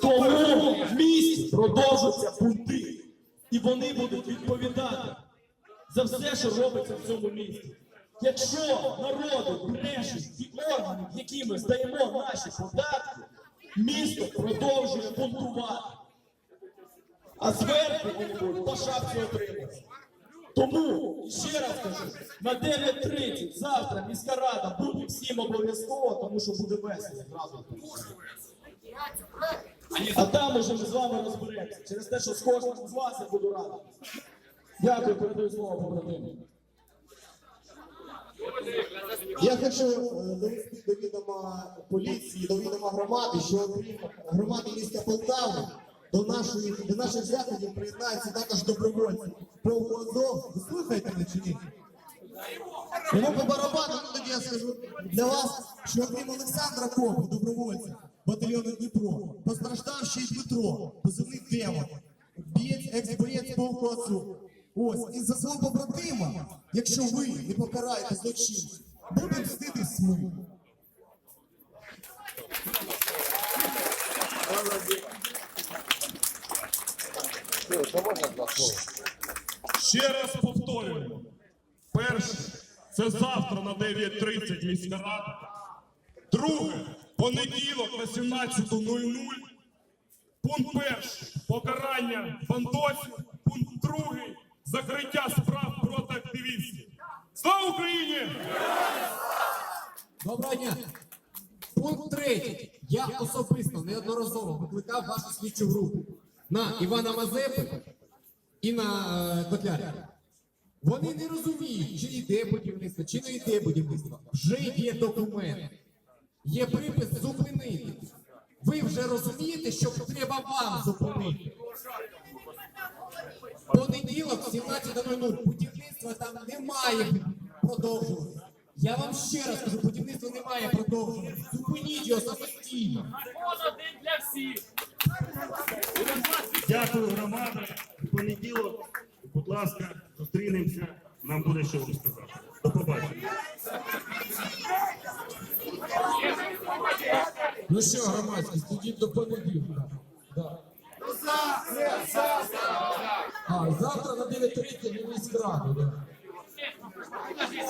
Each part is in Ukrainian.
Тому в місті продовжуються бунти. І вони будуть відповідати за все, що робиться в цьому місті. Якщо народу брешуть ті органи, які ми здаємо наші податки, місто продовжує бунтувати. А зверху вони будуть по шапці отримати. Тому ще раз кажу, на 9.30 завтра міська рада буде всім обов'язково, тому що буде весело зразу. А там уже ми з вами розберемося. Через те, що з кожним з вас я буду радий. Дякую, передаю слово побратиму. Я хочу е, довести до відома поліції, до відома громади, що окрім громади міста Полтави до нашої до наших заходів приєднаються також добровольці. Полку Азов, ви слухаєте мене чи ні? Йому по барабану, ну тоді я скажу для вас, що окрім Олександра Копи, добровольця, батальйону Дніпро, постраждав ще й Дмитро, позивний демон, бієць, екс-боєць полку Азов. Ось, і за свого побратима, якщо ви не покараєте злочинців, буде мститись ми. Ще раз повторюю. Перше, це завтра на 9.30 міська рада. Друге, понеділок на 17.00. Пункт перший покарання бандосів. Пункт другий закриття справ проти активістів. Слава Україні! Доброго дня. Пункт третій. Я особисто неодноразово викликав вашу слідчу групу на Івана Мазепи і на е, Котляря. Вони не розуміють, чи йде будівництво, чи не йде будівництво. Вже є документ. Є припис зупинити. Ви вже розумієте, що треба вам зупинити. Понеділок, 17.00, будівництва там немає продовжувати. Я вам ще раз кажу, будівництво немає продовжувати. Зупиніть його самостійно. Один для всіх. Дякую, громада. В понеділок, будь ласка, зустрінемося. Нам буде що розказати. До побачення. Ну що, громадськість, тоді до понеділка. А, завтра на 9.30 на міськраду, да.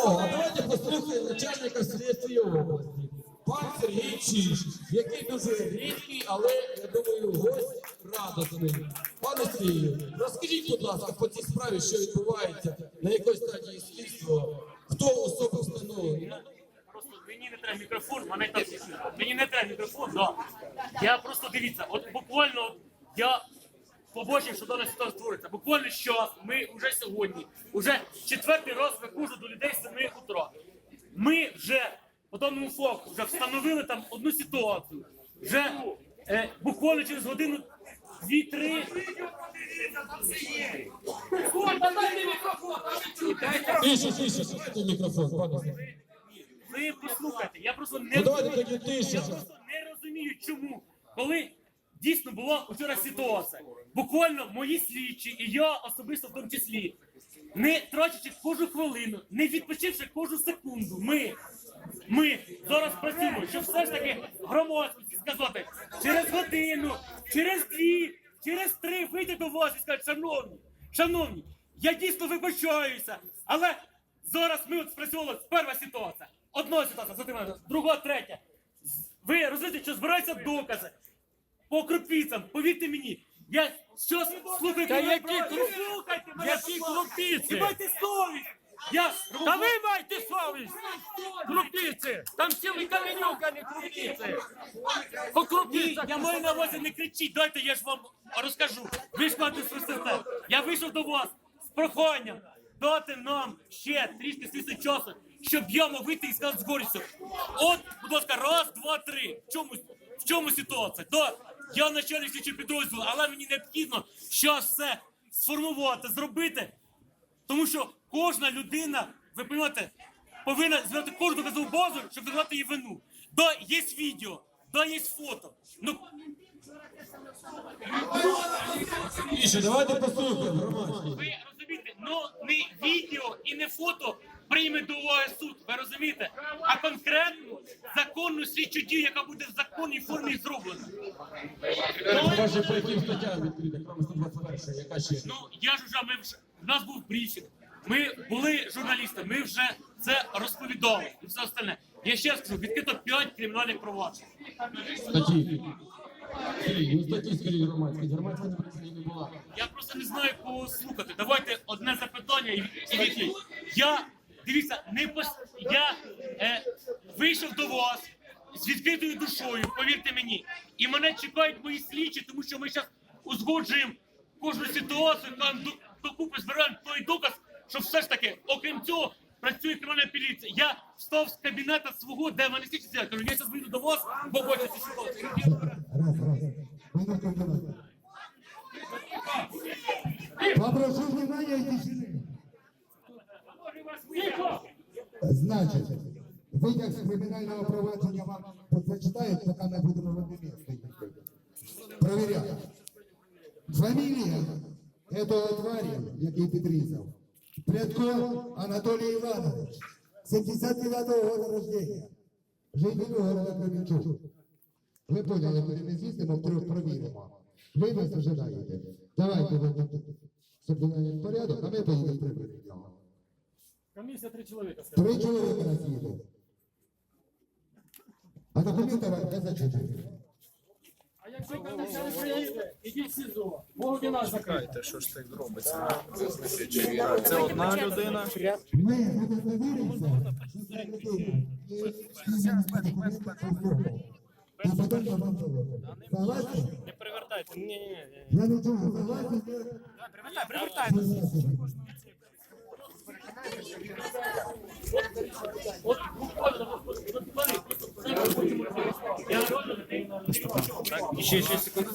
О, а давайте послухаємо начальника слідства області. Пан Сергій Чиш, який дуже рідкий, але я думаю, гость радосний. Пане Сергію, розкажіть, будь ласка, по цій справі, що відбувається, на якій стадії слідства, хто особо встановлений? Просто мені не треба мікрофон, мене там. Мені не треба мікрофон, да. Я просто дивіться, от буквально я побачив, що дана ситуація створиться. Буквально що ми вже сьогодні, вже четвертий раз виходжу до людей з 7 утра. Ми вже по даному факту вже встановили там одну ситуацію. Вже е, буквально через годину дві-три. Тише, тише, слухайте мікрофон, пане. Ви послухайте, я просто не Ну, розумію, я просто не розумію, чому. Коли дійсно була вчора ситуація, буквально мої слідчі, і я особисто в тому числі, не тратячи кожну хвилину, не відпочивши кожну секунду, ми, ми зараз працюємо, щоб все ж таки громадськості сказати, через годину, через дві, через три вийти до вас і сказати, шановні, шановні, я дійсно вибачаюся, але зараз ми от спрацювали перша ситуація, одна ситуація, затримана, друга, третя. Ви розумієте, що збираються докази по крупицям, повірте мені. Я що слухайте, які кру- слухайте мене, які будь ласка. крупиці? І майте совість. Я Та ви майте совість! Крупиці! Там цілий каменюк, а не крупиці! По Ні, крупицях! я маю на увазі не кричіть, дайте я ж вам розкажу. Ви ж маєте свистите. Я вийшов до вас з проханням дати нам ще трішки свісти часу, щоб я мог вийти і сказати з горістю. От, будь ласка, раз, два, три. В чому, в чому ситуація? Да, я начальник слідчого підрозділу, але мені необхідно зараз все сформувати, зробити. Тому що кожна людина, ви розумієте, повинна звати кожну доказову базу, щоб доказати її вину. Да, є відео, да, є фото. Ну, давайте послухаємо, ви розумієте, ну не відео і не фото прийме до уваги суд. Ви розумієте? А конкретно законну слідчу дію, яка буде в законній формі зроблена. Ваші по яким статтям відкрите, крім 121, яка ще? Ну я ж вже ми вже в нас був брифінг. Ми були журналісти, ми вже це розповідали і все остальне. Я ще раз кажу, відкрито 5 кримінальних проваджень. Статті. Ну громадські. Громадська не не була. Я просто не знаю, кого слухати. Давайте одне запитання і, і відповідь. Я дивіться, не пос... я е, вийшов до вас з відкритою душою, повірте мені, і мене чекають мої слідчі, тому що ми зараз узгоджуємо кожну ситуацію, там до- докупи збираємо той доказ, що все ж таки, окрім цього, працює кримінальна поліція. Я встав з кабінета свого, де мене слідчі сидять, кажу, я зараз вийду до вас, побачите цю ситуацію. Попрошу внимания и тишины. Значить, витяг з кримінального провадження вам зачитають, поки ми будемо в одне місце йти. Фамілія этого тварі, який підрізав. Прядко Анатолій Іванович, 79-го года рождения. Житель города Кременчук. Ви поняли, куди ми з'їздимо, втрьох провіримо. Ви нас ожидаєте. Давайте щоб був порядок, а ми поїдемо його. Комісія три чоловіка. Три чоловіка нас їде. А документи вам не зачитують. А якщо комісія не приїде, ідіть в СІЗО. Можуть і нас закрити. що ж так робиться? Це одна людина. Ми це людина. І потім я вам доведу. Согласні? Не привертайте. Ні, ні, ні. Я не чую, согласні? Привертай, привертайте. От буквально я Ще, ще секунду.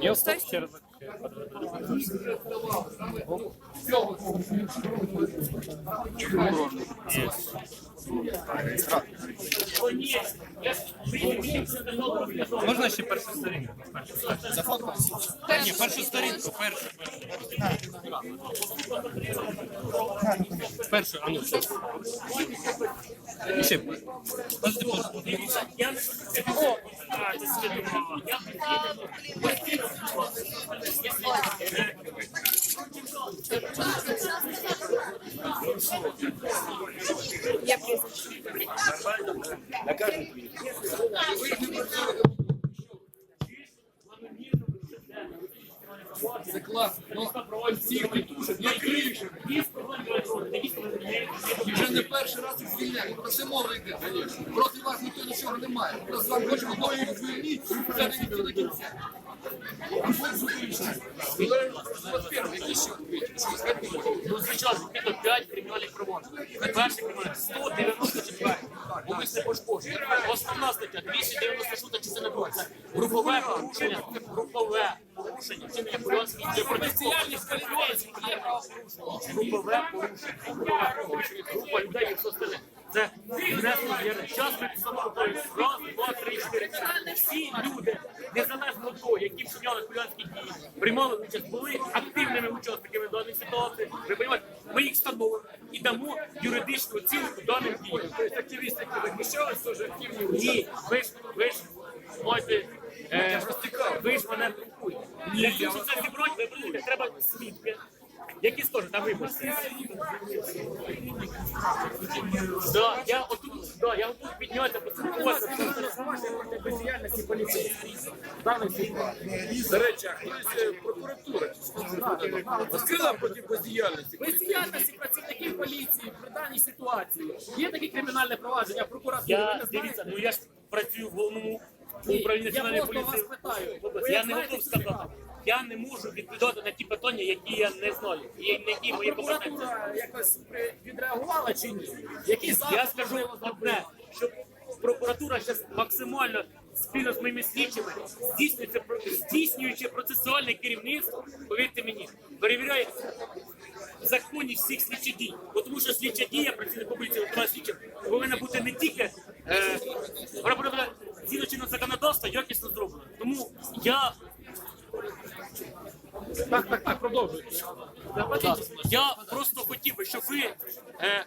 Я встав ще раз. Можна ще першу сторінку? Ні, першу сторінку, першу. Першу, а ну. Ще. Подожди. О, а, це слідувало. Це класно. Ну, всіх тітушок, як криша. Вже не перший раз їх звільняють. Про це мова йде. Проти вас ніхто нічого не має. Просто вам хочемо довго звільнити, це не ніхто до кінця. Ну, звичайно, 5 кримінальних проваджень. Перший кримінальний 194. Умисне пошкодження. Основна стаття 296 частина 2. Це групове порушення, групове порушення, вчинення хуліганських дій проти поліцейських є правопорушення. Групове порушення, групове порушення, група людей і все остальне. Це не є Час ми встановлюємо раз, два, три, чотири. Всі люди, незалежно вчиняли хуліганські дії, приймали участь, були активними учасниками даної ситуації. Ви розумієте, ми їх встановимо і дамо юридичну оцінку даним діям. Тобто активісти, які захищались, теж активні. Ні, ви ж, ви ж можете, е, ви ж мене того, щоб це зібрати, ви розумієте, треба свідки. Які скажуть, а вибачте. Да, я отут, да, я отут піднявся, До речі, а хтось прокуратура розкрила проти бездіяльності? Бездіяльності працівників поліції при даній ситуації. Є такі кримінальне провадження прокуратури. Я ви не дивіться, знаєте? ну я ж працюю в головному Ні, управлінні я національної просто поліції. вас питаю. Ви Я не знаєте готов цю сказати. ситуацію? Я не можу відповідати на ті питання, які я не знаю, і на які мої компетенції. Прокуратура якось при- відреагувала чи ні? Які Я скажу одне, що прокуратура зараз максимально спільно з моїми слідчими здійснюється здійснюючи процесуальне керівництво, повірте мені, перевіряє законні всіх слідчих дій. Бо Тому що слідча дія працівника поліції, слідча, повинна бути не тільки е, згідно чинного законодавства якісно зроблено. Тому я Так, так, так, продовжуйте. Я просто хотів би, щоб ви е,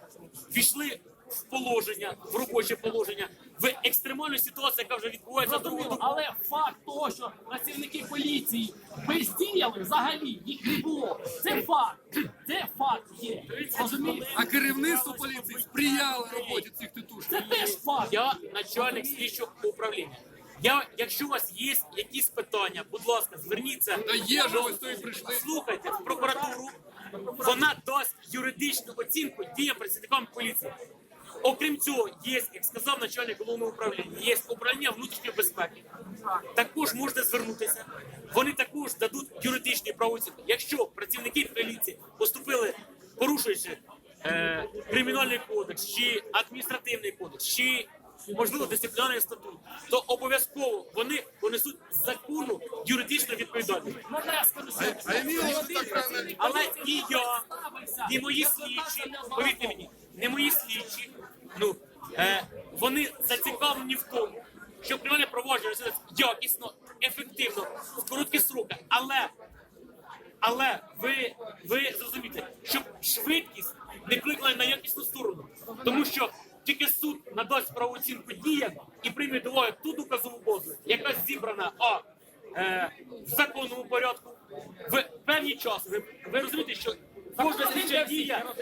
війшли в положення, в робоче положення, в екстремальну ситуацію, яка вже відбувається другу Зрозуміло, але факт того, що працівники поліції бездіяли, взагалі їх не було. Це факт. Це факт є. Розумієте? А керівництво поліції сприяло роботі цих титушок. Це теж факт. Я начальник слідчого управління. Я, якщо у вас є якісь питання, будь ласка, зверніться. Та є ж ось то і прийшли. Слухайте в прокуратуру. Вона дасть юридичну оцінку діям працівникам поліції. Окрім цього, є, як сказав начальник головного управління, є управління внутрішньої безпеки. Також можете звернутися. Вони також дадуть юридичні правоцінку. Якщо працівники поліції поступили, порушуючи е, кримінальний кодекс чи адміністративний кодекс, чи можливо дисциплінарний статут, то обов'язково вони понесуть законну юридичну відповідальність. Можна рано. Але і я, і мої слідчі, повірте мені, не мої слідчі, е, вони зацікавлені в тому, щоб провадження розглядалося якісно, ефективно, в короткі сроки. Але, але ви, ви зрозумієте, щоб швидкість не кликала на якісну сторону, тому що тільки суд надасть правооцінку діям і прийме до уваги ту доказову базу, яка зібрана а е, в законному порядку в певні часи. Ви, ви розумієте, що кожна слідча дія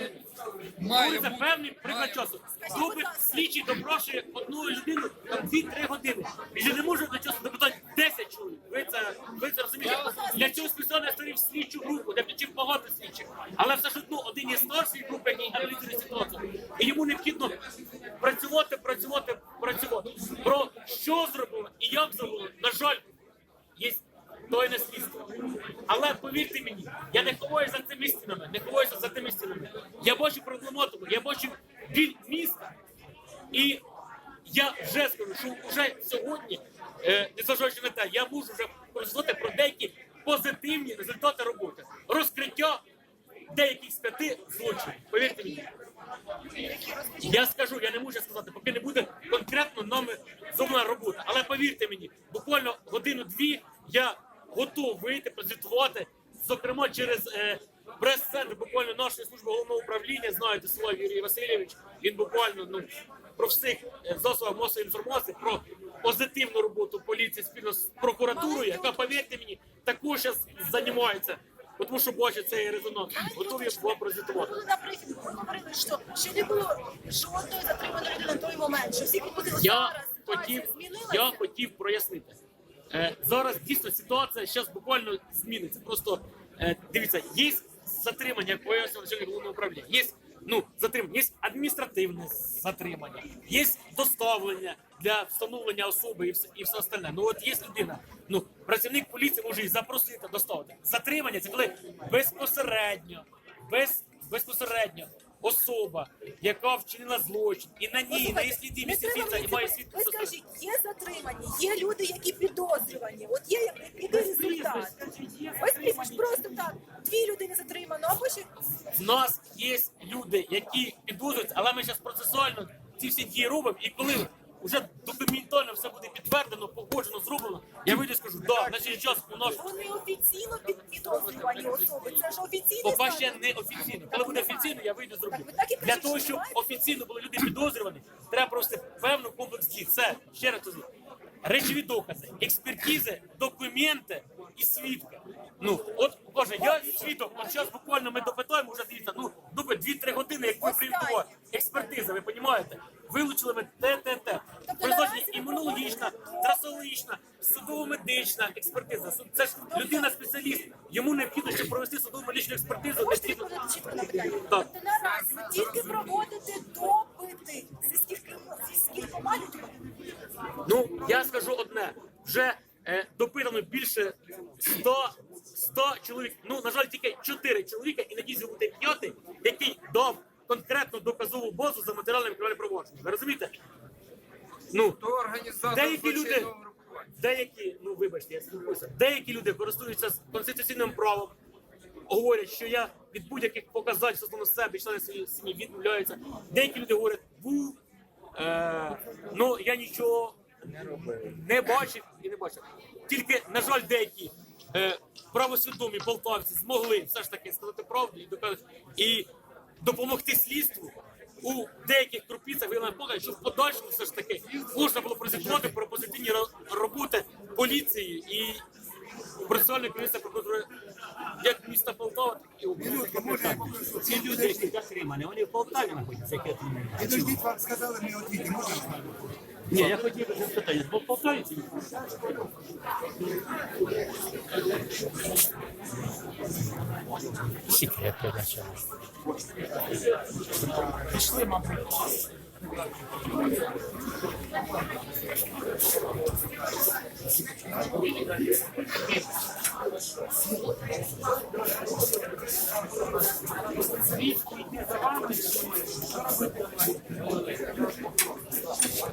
Має бути. певний приклад часу. Допит слідчий допрошує одну людину там 2-3 години. Він же не може до часу допитати 10 чоловік. Ви це, ви це розумієте? Для цього спеціально я створив слідчу групу, де включив багато слідчих. Але все ж одно один є старший групи, який аналізує ситуацію. І йому необхідно працювати, працювати, працювати. Про що зробили і як зробили, на жаль, є тайне слідство. Але повірте мені, я не ховаюся за цими стінами, не ховаюся за тими стінами. Я бачу проблематику, я бачу біль міста. І я вже скажу, що вже сьогодні, е, незважаючи на те, я можу вже розказати про деякі позитивні результати роботи. Розкриття деяких з п'яти злочинів. Повірте мені. Я скажу, я не можу сказати, поки не буде конкретно нами зроблена робота. Але повірте мені, буквально годину-дві я готов вийти, прозвітувати, зокрема через е, прес-центр буквально нашої служби головного управління, знаєте, слова Юрій Васильович, він буквально ну, про всіх е, засобах масової інформації, про позитивну роботу поліції спільно з прокуратурою, яка, повірте мені, також зараз займається. Тому що бачить цей резонанс. Готові вам прозвітувати. Коли на брифінгу говорили, що ще не було жодної затриманої людини на той момент, що всі підходили Я зараз. хотів, я хотів прояснити. Е, зараз дійсно ситуація зараз буквально зміниться. Просто е, дивіться, є затримання, як начальник головного управління. Є ну затримання, є адміністративне затримання, є доставлення для встановлення особи і все, і все остальне. Ну от є людина. Ну працівник поліції може її запросити доставити. Затримання це коли безпосередньо, без безпосередньо. Особа, яка вчинила злочин, і на ній на її сліді Не місяця і має свідки Ви скажіть, є є люди, які підозрювані. От є який результат. Ось прізвищ просто так. Дві людини затримано, або ще В нас є люди, які підозрюються, але ми зараз процесуально ці всі дії робимо. І коли вже документально все буде підтвердено, погоджено, зроблено, я вийду і скажу, да, на цей час у нас вони офіційно під підозрювані особи. Це ж офіційний поки ще не офіційно. Коли буде офіційно, я вийду і зроблю. Так ви так і Для того, щоб офіційно були люди підозрювані, треба просто певну комплекс дій. Це ще раз кажу. Речові докази, експертизи, документи і свідки. Ну, от каже, я свідок, от зараз буквально ми допитаємо, вже дивіться, ну, допит 2-3 години, як ви приймемо експертиза, ви розумієте? Вилучили ми те, те, те. Тобто Призначення імунологічна, трасологічна, судово-медична експертиза. Це ж людина спеціаліст. Йому необхідно, щоб провести судово-медичну експертизу, Можете відповідати чітко на питання? Так. Тобто наразі ви тільки проводите допити зі скількома людьми? Я скажу одне. Вже е, допитано більше 100, 100 чоловік. Ну, на жаль, тільки 4 чоловіка, і надіюсь, буде п'ятий, який дав конкретну доказову базу за матеріальним кримінальним провадженням. Ви розумієте? Ну, деякі люди, деякі, ну вибачте, я спілкуюся, деякі люди користуються конституційним правом, говорять, що я від будь-яких показань стосовно себе і членів своєї сім'ї відмовляються. Деякі люди говорять, був, е, ну я нічого не бачив і не бачив. Тільки, на жаль, деякі е, правосвідомі полтавці змогли все ж таки сказати правду і доказати і допомогти слідству. У деяких крупицях ви напомнили, що в подальшому все ж таки можна було прозвітувати про позитивні роботи поліції і процесуальної комісії прокуратури як міста Полтава, так і області. Ці люди, які затримані, вони в Полтаві знаходяться, які Підождіть, вам сказали, ми відвідні, можна? Ні, я хотів би запитати, в Полтаві ці Пішли, мабуть. Звідки йти за вами? Що робити?